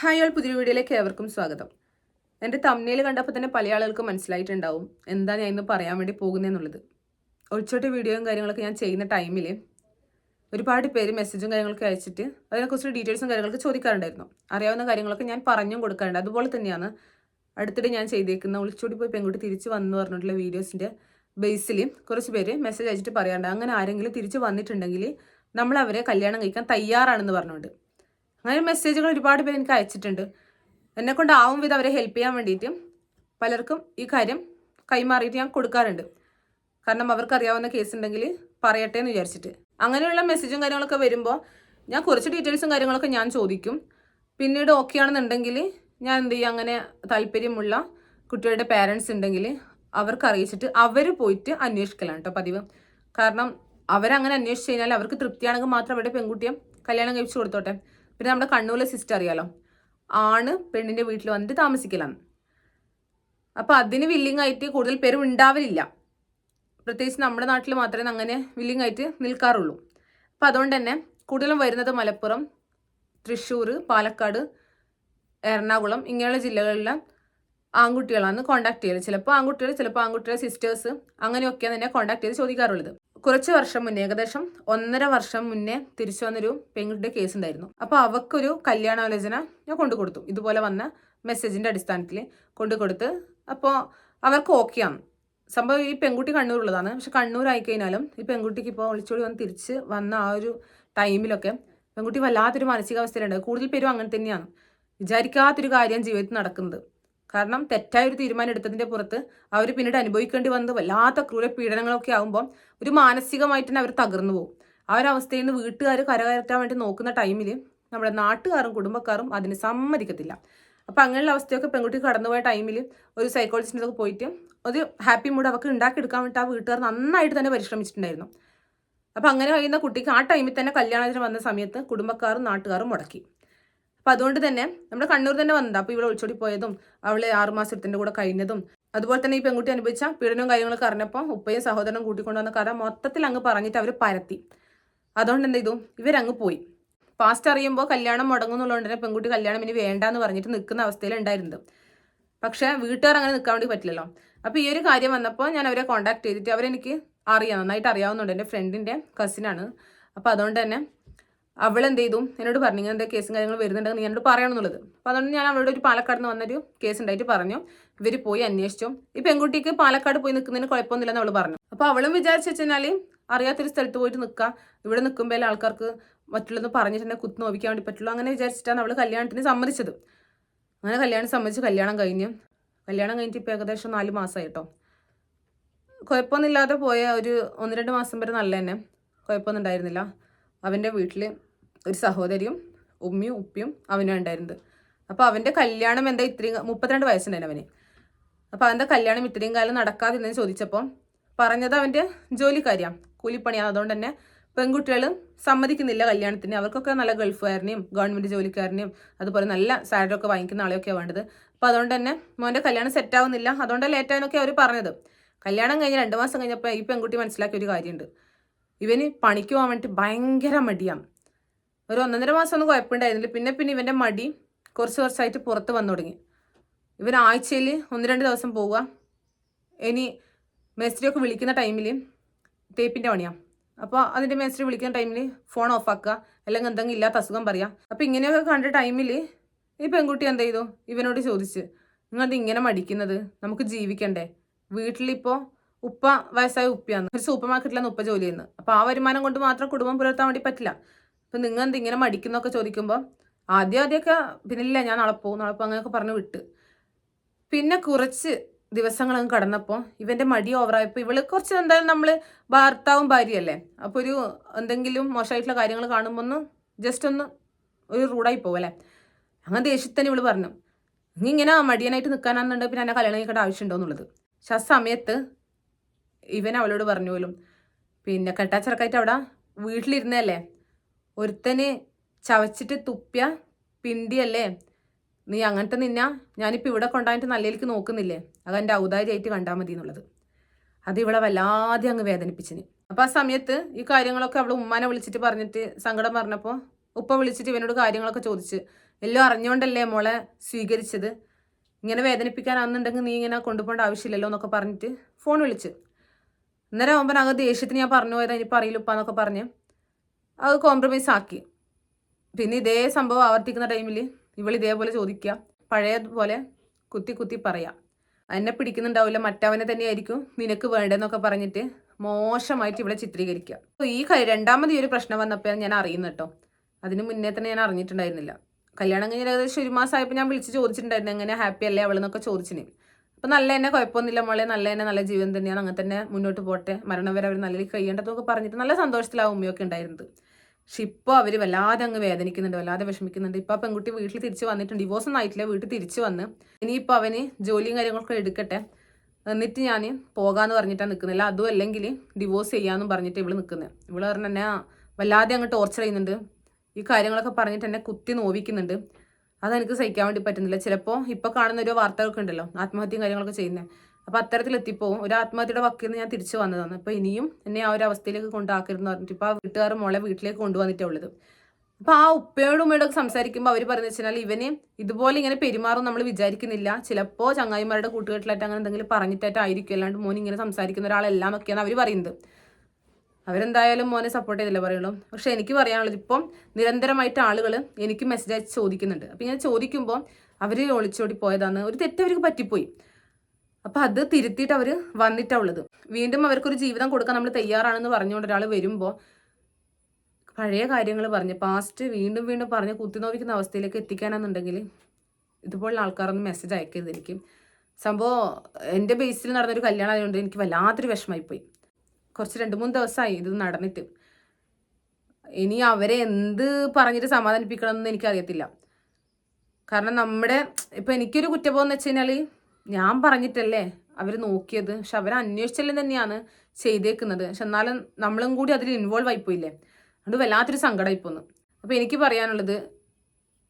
Hi all പുതിയ വീഡിയോയിലേക്ക് ഏവർക്കും സ്വാഗതം. എന്റെ തമ്മിൽ കണ്ടപ്പോൾ തന്നെ പല ആളുകൾക്ക് മനസ്സിലായിട്ടുണ്ടാവും എന്താ ഞാൻ ഇന്ന് പറയാൻ വേണ്ടി പോകുന്നതെന്നുള്ളത് ഒളിച്ചോട്ട് വീഡിയോയും കാര്യങ്ങളൊക്കെ ഞാൻ ചെയ്യുന്ന ടൈമിൽ ഒരുപാട് പേര് മെസ്സേജും കാര്യങ്ങളൊക്കെ അയച്ചിട്ട് അതിനെക്കുറിച്ച് ഡീറ്റെയിൽസും കാര്യങ്ങളൊക്കെ ചോദിക്കാറുണ്ടായിരുന്നു. അറിയാവുന്ന കാര്യങ്ങളൊക്കെ ഞാൻ പറഞ്ഞും കൊടുക്കാറുണ്ട്. അതുപോലെ തന്നെയാണ് അടുത്തിടെ ഞാൻ ചെയ്തേക്കുന്ന ഒളിച്ചോടി പോയി പെൺകുട്ടി തിരിച്ച് വന്നു പറഞ്ഞിട്ടുള്ള വീഡിയോസിന്റെ ബേസിൽ കുറച്ച് പേര് മെസ്സേജ് അയച്ചിട്ട് പറയാറുണ്ട്. അങ്ങനെ ആരെങ്കിലും തിരിച്ച് വന്നിട്ടുണ്ടെങ്കിൽ നമ്മൾ അവരെ കല്യാണം കഴിക്കാൻ തയ്യാറാണെന്ന് പറഞ്ഞുകൊണ്ട്. അങ്ങനെ മെസ്സേജുകൾ ഒരുപാട് പേര് എനിക്ക് അയച്ചിട്ടുണ്ട്. എന്നെ കൊണ്ട് ആവും വിധം അവരെ ഹെൽപ്പ് ചെയ്യാൻ വേണ്ടിയിട്ട് പലർക്കും ഈ കാര്യം കൈമാറിയിട്ട് ഞാൻ കൊടുക്കാറുണ്ട്. കാരണം അവർക്ക് അറിയാവുന്ന കേസ് ഉണ്ടെങ്കിൽ പറയട്ടെ എന്ന് വിചാരിച്ചിട്ട്. അങ്ങനെയുള്ള മെസ്സേജും കാര്യങ്ങളൊക്കെ വരുമ്പോൾ ഞാൻ കുറച്ച് ഡീറ്റെയിൽസും കാര്യങ്ങളൊക്കെ ഞാൻ ചോദിക്കും. പിന്നീട് ഓക്കെ ആണെന്നുണ്ടെങ്കിൽ ഞാൻ എന്ത് ചെയ്യും? അങ്ങനെ താല്പര്യമുള്ള കുട്ടികളുടെ പാരൻസ് ഉണ്ടെങ്കിൽ അവർക്ക് അറിയിച്ചിട്ട് അവർ പോയിട്ട് അന്വേഷിക്കലാണ് കേട്ടോ പതിവ്. കാരണം അവരങ്ങനെ അന്വേഷിച്ച് കഴിഞ്ഞാൽ അവർക്ക് തൃപ്തിയാണെങ്കിൽ മാത്രം അവരുടെ പെൺകുട്ടിയെ കല്യാണം കഴിച്ചു കൊടുത്തോട്ടെ. പിന്നെ നമ്മുടെ കണ്ണൂരിലെ സിസ്റ്റർ അറിയാലോ? ആണ് പെണ്ണിന്റെ വീട്ടിൽ വന്നിട്ട് താമസിക്കലാണ്. അപ്പോൾ അതിന് വില്ലിംഗ് ആയിട്ട് കൂടുതൽ പേരും ഉണ്ടാവലില്ല. പ്രത്യേകിച്ച് നമ്മുടെ നാട്ടിൽ മാത്രമേ അങ്ങനെ വില്ലിംഗ് ആയിട്ട് നിൽക്കാറുള്ളൂ. അപ്പോൾ അതുകൊണ്ട് തന്നെ കൂടുതലും വരുന്നത് മലപ്പുറം തൃശ്ശൂർ പാലക്കാട് എറണാകുളം ഇങ്ങനെയുള്ള ജില്ലകളിലെ ആൺകുട്ടികളാണ് കോൺടാക്ട് ചെയ്യുന്നത് ചിലപ്പോൾ ആൺകുട്ടികൾ ചിലപ്പോൾ ആൺകുട്ടികളെ സിസ്റ്റേഴ്സ് അങ്ങനെയൊക്കെയാണ് തന്നെ കോൺടാക്ട് ചെയ്ത് ചോദിക്കാറുള്ളത്. കുറച്ച് വർഷം മുന്നേ ഏകദേശം ഒന്നര വർഷം മുന്നേ തിരിച്ചു വന്നൊരു പെൺകുട്ടിയുടെ കേസ് ഉണ്ടായിരുന്നു. അപ്പോൾ അവക്കൊരു കല്യാണാലോചന ഞാൻ കൊണ്ടു കൊടുത്തു ഇതുപോലെ വന്ന മെസ്സേജിന്റെ അടിസ്ഥാനത്തിൽ കൊണ്ടു കൊടുത്ത് അപ്പോൾ അവർക്ക് ഓക്കെയാണ് സംഭവം ഈ പെൺകുട്ടി കണ്ണൂരുള്ളതാണ്. പക്ഷെ കണ്ണൂർ ആയിക്കഴിഞ്ഞാലും ഈ പെൺകുട്ടിക്ക് ഇപ്പോൾ ഒളിച്ചോടി വന്ന് തിരിച്ച് വന്ന ആ ഒരു ടൈമിലൊക്കെ പെൺകുട്ടി വല്ലാത്തൊരു മാനസികാവസ്ഥയിലുണ്ട്. കൂടുതൽ പേരും അങ്ങനെ തന്നെയാണ്. വിചാരിക്കാത്തൊരു കാര്യം ജീവിതത്തിൽ നടക്കുന്നത്. കാരണം തെറ്റായ ഒരു തീരുമാനം എടുത്തതിന്റെ പുറത്ത് അവർ പിന്നീട് അനുഭവിക്കേണ്ടി വന്നത് വല്ലാത്ത ക്രൂര പീഡനങ്ങളൊക്കെ ആകുമ്പോൾ ഒരു മാനസികമായിട്ട് തന്നെ അവർ തകർന്നു പോകും. ആ ഒരു അവസ്ഥയിൽ നിന്ന് വീട്ടുകാർ കരകയറ്റാൻ വേണ്ടി നോക്കുന്ന ടൈമിൽ നമ്മുടെ നാട്ടുകാരും കുടുംബക്കാരും അതിന് സമ്മതിക്കത്തില്ല. അപ്പം അങ്ങനെയുള്ള അവസ്ഥയൊക്കെ പെൺകുട്ടി കടന്നുപോയ ടൈമിൽ ഒരു സൈക്കോളജിസ്റ്റിന്റെ ഒക്കെ പോയിട്ട് ഒരു ഹാപ്പി മൂഡ് അവർക്ക് ഉണ്ടാക്കിയെടുക്കാൻ വേണ്ടി ആ വീട്ടുകാർ നന്നായിട്ട് തന്നെ പരിശ്രമിച്ചിട്ടുണ്ടായിരുന്നു. അപ്പം അങ്ങനെ കഴിയുന്ന കുട്ടിക്ക് ആ ടൈമിൽ തന്നെ കല്യാണത്തിന് വന്ന സമയത്ത് കുടുംബക്കാരും നാട്ടുകാരും മുടക്കി. അപ്പം അതുകൊണ്ട് തന്നെ നമ്മുടെ കണ്ണൂർ തന്നെ വന്നതാണ് അപ്പോൾ ഇവിടെ ഒളിച്ചോടി പോയതും അവളെ ആറുമാസം എടുത്തിന്റെ കൂടെ കഴിഞ്ഞതും. അതുപോലെ തന്നെ ഈ പെൺകുട്ടി അനുഭവിച്ച പീഡനവും കാര്യങ്ങളൊക്കെ അറിഞ്ഞപ്പോൾ ഉപ്പയും സഹോദരനും കൂട്ടിക്കൊണ്ടുവന്ന കഥ മൊത്തത്തിൽ അങ്ങ് പറഞ്ഞിട്ട് അവർ പരത്തി. അതുകൊണ്ട് എന്ത് ചെയ്തു ഇവരങ്ങ് പോയി. പാസ്റ്റ് അറിയുമ്പോൾ കല്യാണം മുടങ്ങുന്നുള്ളതുകൊണ്ട് തന്നെ പെൺകുട്ടി കല്യാണം ഇനി വേണ്ടാന്ന് പറഞ്ഞിട്ട് നിൽക്കുന്ന അവസ്ഥയിൽ ഉണ്ടായിരുന്നത് പക്ഷേ വീട്ടുകാർ അങ്ങനെ നിൽക്കാൻ വേണ്ടി പറ്റില്ലല്ലോ. അപ്പോൾ ഈ ഒരു കാര്യം വന്നപ്പോൾ ഞാൻ അവരെ കോൺടാക്ട് ചെയ്തിട്ട് അവരെനിക്ക് അറിയാം നന്നായിട്ട് അറിയാവുന്നുണ്ട്. എന്റെ ഫ്രണ്ടിന്റെ കസിനാണ് അപ്പോൾ അതുകൊണ്ട് തന്നെ അവൾ എന്ത് ചെയ്തു എന്നോട് പറഞ്ഞു എന്താ കേസും കാര്യങ്ങളും വരുന്നുണ്ടെങ്കിൽ നീ എന്നോട് പറയണമെന്നുള്ളത് അപ്പോൾ അതുകൊണ്ട് ഞാൻ അവളോട് ഒരു പാലക്കാട് നിന്ന് വന്നൊരു കേസ് ഉണ്ടായിട്ട് പറഞ്ഞു. ഇവർ പോയി അന്വേഷിച്ചു. ഈ പെൺകുട്ടിക്ക് പാലക്കാട് പോയി നിൽക്കുന്നതിന് കുഴപ്പമൊന്നുമില്ലെന്ന് അവൾ പറഞ്ഞു. അപ്പോൾ അവളും വിചാരിച്ചു വെച്ചാൽ അറിയാത്തൊരു സ്ഥലത്ത് പോയിട്ട് നിൽക്കുക ഇവിടെ നിൽക്കുമ്പോൾ ആൾക്കാർക്ക് മറ്റുള്ളത് പറഞ്ഞിട്ടുണ്ടെങ്കിൽ കുത്തു നോവിക്കാൻ വേണ്ടി പറ്റുള്ളൂ? അങ്ങനെ വിചാരിച്ചിട്ടാണ് അവൾ കല്യാണത്തിന് സമ്മതിച്ചത്. അങ്ങനെ കല്യാണം സമ്മതിച്ച് കല്യാണം കഴിഞ്ഞ്. കല്യാണം കഴിഞ്ഞിട്ട് ഇപ്പോൾ ഏകദേശം നാല് മാസമായി കേട്ടോ കുഴപ്പമൊന്നുമില്ലാതെ പോയ ഒരു ഒന്ന് രണ്ട് മാസം വരെ നല്ല തന്നെ കുഴപ്പമൊന്നും ഉണ്ടായിരുന്നില്ല. അവന്റെ വീട്ടിൽ ഒരു സഹോദരിയും ഉമ്മയും ഉപ്പിയും അവനും ഉണ്ടായിരുന്നത്. അപ്പോൾ അവന്റെ കല്യാണം എന്താ ഇത്രയും മുപ്പത്തിരണ്ട് വയസ്സുണ്ടായിരുന്നു അവന്. അപ്പോൾ അവന്റെ കല്യാണം ഇത്രയും കാലം നടക്കാതിരുന്നെന്ന് ചോദിച്ചപ്പോൾ പറഞ്ഞത് അവന്റെ ജോലിക്കാരിയാണ് കൂലിപ്പണിയാണ് അതുകൊണ്ട് തന്നെ പെൺകുട്ടികൾ സമ്മതിക്കുന്നില്ല കല്യാണത്തിന്. അവർക്കൊക്കെ നല്ല ഗൾഫുകാരനെയും ഗവൺമെന്റ് ജോലിക്കാരനെയും അതുപോലെ നല്ല സാലറി ഒക്കെ വാങ്ങിക്കുന്ന ആളെയൊക്കെയാണ് വേണ്ടത്. അപ്പോൾ അതുകൊണ്ട് തന്നെ മോന്റെ കല്യാണം സെറ്റ് ആവുന്നില്ല. അതുകൊണ്ട് ലേറ്റ് ആയെന്നൊക്കെ അവർ പറഞ്ഞത്. കല്യാണം കഴിഞ്ഞ് രണ്ട് മാസം കഴിഞ്ഞപ്പോൾ ഈ പെൺകുട്ടി മനസ്സിലാക്കിയ ഒരു കാര്യമുണ്ട് ഇവന് പണിക്ക് പോകാൻ വേണ്ടിയിട്ട് ഭയങ്കര മടിയാണ് ഒരു ഒന്നൊന്നര മാസം ഒന്നും കുഴപ്പമുണ്ടായിരുന്നില്ല. പിന്നെ പിന്നെ ഇവന്റെ മടി കുറച്ച് കുറച്ചായിട്ട് പുറത്ത് വന്നു തുടങ്ങി. ഇവൻ ആഴ്ചയിൽ ഒന്ന് രണ്ട് ദിവസം പോവുക. ഇനി മേസ്ത്രിയൊക്കെ വിളിക്കുന്ന ടൈമിൽ തേപ്പിന്റെ പണിയാണ് അപ്പോൾ അതിന്റെ മേസ്ത്രി വിളിക്കുന്ന ടൈമിൽ ഫോൺ ഓഫ് ആക്കുക. അല്ലെങ്കിൽ എന്തെങ്കിലും ഇല്ലാത്ത അസുഖം പറയാം. അപ്പോൾ ഇങ്ങനെയൊക്കെ കണ്ട ടൈമിൽ ഈ പെൺകുട്ടി എന്ത് ചെയ്തു? ഇവനോട് ചോദിച്ച് നിങ്ങളത് ഇങ്ങനെ മടിക്കുന്നത്? നമുക്ക് ജീവിക്കണ്ടേ? വീട്ടിലിപ്പോൾ ഉപ്പ വയസ്സായ ഉപ്പയാണ്. ഒരു സൂപ്പർ മാർക്കറ്റിലാണ് ഉപ്പ ജോലി ചെയ്യുന്നത്. അപ്പോൾ ആ വരുമാനം കൊണ്ട് മാത്രം കുടുംബം പുലർത്താൻ വേണ്ടി പറ്റില്ല. അപ്പം നിങ്ങൾ എന്ത് ഇങ്ങനെ മടിക്കുന്നൊക്കെ ചോദിക്കുമ്പോൾ ആദ്യം ആദ്യമൊക്കെ പിന്നില്ല ഞാൻ അളപ്പോവും പോകും അങ്ങനെയൊക്കെ പറഞ്ഞ് വിട്ട്. പിന്നെ കുറച്ച് ദിവസങ്ങൾ അങ്ങ് കടന്നപ്പോൾ ഇവന്റെ മടി ഓവറായപ്പോൾ ഇവൾ കുറച്ച് എന്തായാലും നമ്മൾ ഭർത്താവും ഭാര്യയല്ലേ? അപ്പോൾ ഒരു എന്തെങ്കിലും മോശമായിട്ടുള്ള കാര്യങ്ങൾ കാണുമ്പോൾ ഒന്ന് ജസ്റ്റ് ഒന്ന് ഒരു റൂഡായി പോകും അല്ലേ? അങ്ങനെ ദേഷ്യത്തന്നെ ഇവൾ പറഞ്ഞു നീ ഇങ്ങനെ മടിയനായിട്ട് നിൽക്കാനാണെന്നുണ്ടെങ്കിൽ പിന്നെ എന്നെ കല്യാണം കഴിക്കേണ്ട ആവശ്യമുണ്ടോ എന്നുള്ളത്? പക്ഷെ ആ സമയത്ത് ഇവൻ അവളോട് പറഞ്ഞു പോലും പിന്നെ കെട്ടാച്ചിറക്കായിട്ട് അവിടെ വീട്ടിലിരുന്നല്ലേ ഒരുത്തന് ചവച്ചിട്ട് തുപ്പിയ പിണ്ടിയല്ലേ? നീ അങ്ങനത്തെ നിന്ന? ഞാനിപ്പോൾ ഇവിടെ കൊണ്ടായിട്ട് നല്ലതിലേക്ക് നോക്കുന്നില്ലേ? അത് എന്റെ ഔദാര്യമായിട്ട് കണ്ടാൽ മതി എന്നുള്ളത് അത് ഇവിടെ വല്ലാതെ അങ്ങ് വേദനിപ്പിച്ചിന്. അപ്പം ആ സമയത്ത് ഈ കാര്യങ്ങളൊക്കെ അവൾ ഉമ്മാനെ വിളിച്ചിട്ട് പറഞ്ഞിട്ട് സങ്കടം പറഞ്ഞപ്പോൾ ഉപ്പ വിളിച്ചിട്ട് ഇവനോട് കാര്യങ്ങളൊക്കെ ചോദിച്ച് എല്ലാം അറിഞ്ഞുകൊണ്ടല്ലേ മോളെ സ്വീകരിച്ചത്? ഇങ്ങനെ വേദനിപ്പിക്കാനാണെന്നുണ്ടെങ്കിൽ നീ ഇങ്ങനെ കൊണ്ടുപോകേണ്ട ആവശ്യമില്ലല്ലോ എന്നൊക്കെ പറഞ്ഞിട്ട് ഫോൺ വിളിച്ച്. അന്നേരം ആകുമ്പോൾ അങ്ങ് ദേഷ്യത്തിന് ഞാൻ പറഞ്ഞു പോയത് ഇനിയിപ്പോൾ അറിയില്ല ഉപ്പ എന്നൊക്കെ പറഞ്ഞ് അത് കോംപ്രമൈസ് ആക്കി. പിന്നെ ഇതേ സംഭവം ആവർത്തിക്കുന്ന ടൈമിൽ ഇവൾ ഇതേപോലെ ചോദിക്കുക പഴയതുപോലെ കുത്തി കുത്തി പറയാം. എന്നെ പിടിക്കുന്നുണ്ടാവില്ല മറ്റവനെ തന്നെയായിരിക്കും നിനക്ക് വേണ്ടതെന്നൊക്കെ പറഞ്ഞിട്ട് മോശമായിട്ട് ഇവിടെ ചിത്രീകരിക്കുക അപ്പോൾ ഈ രണ്ടാമത് ഈ ഒരു പ്രശ്നം വന്നപ്പോൾ ഞാൻ അറിയുന്നു കേട്ടോ. അതിന് മുന്നേ തന്നെ ഞാൻ അറിഞ്ഞിട്ടുണ്ടായിരുന്നില്ല. കല്യാണം കഴിഞ്ഞ ഏകദേശം ഒരു മാസമായപ്പോൾ ഞാൻ വിളിച്ച് ചോദിച്ചിട്ടുണ്ടായിരുന്നു എങ്ങനെ ഹാപ്പി അല്ലേ അവളെന്നൊക്കെ ചോദിച്ചിന്. അപ്പം നല്ല തന്നെ കുഴപ്പമൊന്നുമില്ല മോളെ നല്ല തന്നെ നല്ല ജീവൻ തന്നെയാണ്. അങ്ങനെ തന്നെ മുന്നോട്ട് പോട്ടെ. മരണം വരെ അവർ നല്ല കഴിയേണ്ടതൊക്കെ പറഞ്ഞിട്ട് നല്ല സന്തോഷത്തിലാവും ഉമ്മയൊക്കെ ഉണ്ടായിരുന്നത്. പക്ഷെ ഇപ്പോൾ അവർ വല്ലാതെ അങ്ങ് വേദനിക്കുന്നുണ്ട് വല്ലാതെ വിഷമിക്കുന്നുണ്ട്. ഇപ്പോൾ പെൺകുട്ടി വീട്ടിൽ തിരിച്ച് വന്നിട്ടുണ്ട് ഡിവോഴ്സ് ഒന്നും ആയിട്ടില്ല വീട്ടിൽ തിരിച്ച് വന്ന്. ഇനിയിപ്പോൾ അവന് ജോലിയും കാര്യങ്ങളൊക്കെ എടുക്കട്ടെ. എന്നിട്ട് ഞാൻ പോകാന്ന് പറഞ്ഞിട്ടാണ് നിൽക്കുന്നില്ല അതും അല്ലെങ്കിൽ ഡിവോഴ്സ് ചെയ്യാമെന്നും പറഞ്ഞിട്ട് ഇവൾ നിൽക്കുന്നത്. ഇവൾ പറഞ്ഞ എന്നെ വല്ലാതെ അങ്ങ് ടോർച്ചർ ചെയ്യുന്നുണ്ട്. ഈ കാര്യങ്ങളൊക്കെ പറഞ്ഞിട്ട് എന്നെ കുത്തി നോവിക്കുന്നുണ്ട്. അതെനിക്ക് സഹിക്കാൻ വേണ്ടി പറ്റുന്നില്ല. ചിലപ്പോൾ ഇപ്പോൾ കാണുന്ന ഒരു വാർത്തകളൊക്കെ ഉണ്ടല്ലോ ആത്മഹത്യയും കാര്യങ്ങളൊക്കെ ചെയ്യുന്നത്. അപ്പോൾ അത്തരത്തിലെത്തിപ്പോവും. ഒരു ആത്മഹത്യയുടെ വക്കിൽ നിന്ന് ഞാൻ തിരിച്ചു വന്നതാണ്. അപ്പോൾ ഇനിയും എന്നെ ആ ഒരു അവസ്ഥയിലേക്ക് കൊണ്ടാക്കരുതെന്ന് പറഞ്ഞിട്ട് ഇപ്പോൾ ആ വീട്ടുകാർ മോളെ വീട്ടിലേക്ക് കൊണ്ടുവന്നിട്ടുള്ളത് അപ്പൊ അപ്പോൾ ആ ഉപ്പയോടും ഉമ്മയോടൊക്കെ സംസാരിക്കുമ്പോൾ അവർ പറഞ്ഞു വെച്ചാൽ ഇവന് ഇതുപോലെ ഇങ്ങനെ പെരുമാറും നമ്മൾ വിചാരിക്കുന്നില്ല. ചിലപ്പോ ചങ്ങായിമാരുടെ കൂട്ടുകെട്ടിലായിട്ട് അങ്ങനെ എന്തെങ്കിലും പറഞ്ഞിട്ടായിട്ടായിരിക്കും അല്ലാണ്ട് മോൻ ഇങ്ങനെ സംസാരിക്കുന്ന ഒരാളെല്ലാം ഒക്കെയാണ് അവർ പറയുന്നത്. അവരെന്തായാലും മോനെ സപ്പോർട്ട് ചെയ്തില്ല പറയുള്ളൂ. പക്ഷെ എനിക്ക് പറയാനുള്ളത് ഇപ്പം നിരന്തരമായിട്ട് ആളുകൾ എനിക്ക് മെസ്സേജ് അയച്ച് ചോദിക്കുന്നുണ്ട്. അപ്പം ഇങ്ങനെ ചോദിക്കുമ്പോൾ അവർ ഒളിച്ചോടി പോയതാണ്. ഒരു തെറ്റ് അവർക്ക് പറ്റിപ്പോയി. അപ്പം അത് തിരുത്തിയിട്ട് അവർ വന്നിട്ടാണ് ഉള്ളത്. വീണ്ടും അവർക്കൊരു ജീവിതം കൊടുക്കാൻ നമ്മൾ തയ്യാറാണെന്ന് പറഞ്ഞുകൊണ്ട് ഒരാൾ വരുമ്പോൾ പഴയ കാര്യങ്ങൾ പറഞ്ഞ് പാസ്റ്റ് വീണ്ടും വീണ്ടും പറഞ്ഞ് കുത്തിനോവിക്കുന്ന അവസ്ഥയിലേക്ക് എത്തിക്കാനാണെന്നുണ്ടെങ്കിൽ ഇതുപോലുള്ള ആൾക്കാരൊന്നും മെസ്സേജ് അയക്കരുത് എനിക്ക്. സംഭവം എന്റെ ബേസിൽ നടന്നൊരു കല്യാണം ആയതുകൊണ്ട് എനിക്ക് വല്ലാത്തൊരു വിഷമമായിപ്പോയി. കുറച്ച് രണ്ട് മൂന്ന് ദിവസമായി ഇത് നടന്നിട്ട്. ഇനി അവരെ എന്ത് പറഞ്ഞിട്ട് സമാധാനിപ്പിക്കണമെന്ന് എനിക്കറിയത്തില്ല. കാരണം നമ്മുടെ ഇപ്പം എനിക്കൊരു കുറ്റബോധം എന്ന് വെച്ച് കഴിഞ്ഞാൽ ഞാൻ പറഞ്ഞിട്ടല്ലേ? അവർ നോക്കിയത്. പക്ഷെ അവർ അന്വേഷിച്ചല്ലേ തന്നെയാണ് ചെയ്തേക്കുന്നത്. പക്ഷെ എന്നാലും നമ്മളും കൂടി അതിൽ ഇൻവോൾവ് ആയിപ്പോയില്ലേ അത് വല്ലാത്തൊരു സങ്കടമായി പോന്നു. അപ്പോൾ എനിക്ക് പറയാനുള്ളത്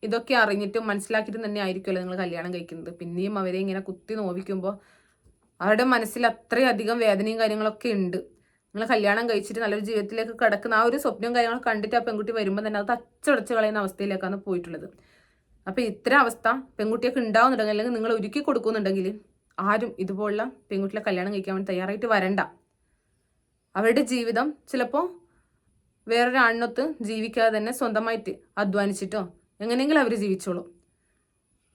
ഇതൊക്കെ അറിഞ്ഞിട്ടും മനസ്സിലാക്കിയിട്ടും തന്നെ ആയിരിക്കുമല്ലോ നിങ്ങൾ കല്യാണം കഴിക്കുന്നത്. പിന്നെയും അവരെ ഇങ്ങനെ കുത്തി നോവിക്കുമ്പോൾ അവരുടെ മനസ്സിൽ അത്രയധികം വേദനയും കാര്യങ്ങളൊക്കെ ഉണ്ട്. നിങ്ങൾ കല്യാണം കഴിച്ചിട്ട് നല്ലൊരു ജീവിതത്തിലേക്ക് കിടക്കുന്ന ആ ഒരു സ്വപ്നവും കാര്യങ്ങളൊക്കെ കണ്ടിട്ട് ആ പെൺകുട്ടി വരുമ്പോൾ തന്നെ അത് അച്ചടച്ച് കളയുന്ന അവസ്ഥയിലേക്കാണ് പോയിട്ടുള്ളത്. അപ്പോൾ ഇത്ര അവസ്ഥ പെൺകുട്ടിയൊക്കെ ഉണ്ടാവുന്നുണ്ടെങ്കിൽ അല്ലെങ്കിൽ നിങ്ങൾ ഒരുക്കി കൊടുക്കുന്നുണ്ടെങ്കിൽ ആരും ഇതുപോലുള്ള പെൺകുട്ടികളെ കല്യാണം കഴിക്കാൻ വേണ്ടി തയ്യാറായിട്ട് വരണ്ട. അവരുടെ ജീവിതം ചിലപ്പോൾ വേറൊരാണിനൊത്ത് ജീവിക്കാതെ തന്നെ സ്വന്തമായിട്ട് അധ്വാനിച്ചിട്ടോ എങ്ങനെയെങ്കിലും അവർ ജീവിച്ചോളൂ.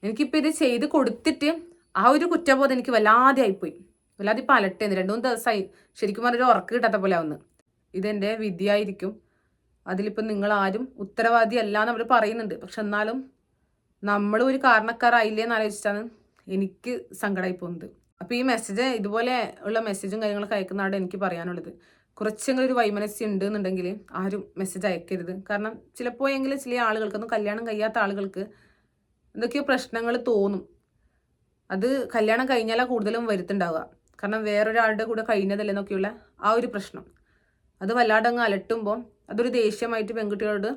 എനിക്കിപ്പോൾ ഇത് ചെയ്ത് കൊടുത്തിട്ട് ആ ഒരു കുറ്റബോധം എനിക്ക് വല്ലാതെ ആയിപ്പോയി. വല്ലാതെ ഇപ്പം അലട്ടേന്ന് രണ്ടു മൂന്ന് ദിവസമായി. ശരിക്കും പറഞ്ഞൊരു ഉറക്ക് കിട്ടാത്ത പോലെ ആവുന്നു. ഇതെന്റെ വിദ്യയായിരിക്കും. അതിലിപ്പം നിങ്ങൾ ആരും ഉത്തരവാദി അല്ല എന്ന് അവർ പറയുന്നുണ്ട്. പക്ഷെ എന്നാലും നമ്മൾ ഒരു കാരണക്കാരായില്ലേ എന്ന് ആലോചിച്ചാണ് എനിക്ക് സങ്കടമായി പോകുന്നത്. അപ്പോൾ ഈ മെസ്സേജ് ഇതുപോലെ ഉള്ള മെസ്സേജും കാര്യങ്ങളൊക്കെ അയക്കുന്നതാണ് എനിക്ക് പറയാനുള്ളത്. കുറച്ചെങ്കിലും ഒരു വൈമനസ്യം ഉണ്ട് എന്നുണ്ടെങ്കിൽ ആരും മെസ്സേജ് അയക്കരുത്. കാരണം ചിലപ്പോഴെങ്കിലും ചില ആളുകൾക്കൊന്നും കല്യാണം കഴിയാത്ത ആളുകൾക്ക് എന്തൊക്കെയോ പ്രശ്നങ്ങൾ തോന്നും. അത് കല്യാണം കഴിഞ്ഞാലാണ് കൂടുതലും വരുത്തുണ്ടാവുക. കാരണം വേറൊരാളുടെ കൂടെ കഴിഞ്ഞതല്ലേ എന്നൊക്കെയുള്ള ആ ഒരു പ്രശ്നം. അത് വല്ലാണ്ടങ്ങ് അലട്ടുമ്പോൾ അതൊരു ദേഷ്യമായിട്ട് പെൺകുട്ടികളോട്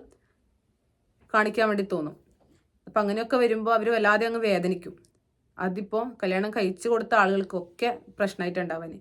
കാണിക്കാൻ വേണ്ടി തോന്നും. അപ്പം അങ്ങനെയൊക്കെ വരുമ്പോൾ അവർ വല്ലാതെ അങ്ങ് വേദനിക്കും. അതിപ്പോൾ കല്യാണം കഴിച്ചു കൊടുത്ത ആളുകൾക്കൊക്കെ പ്രശ്നമായിട്ടുണ്ടാവാൻ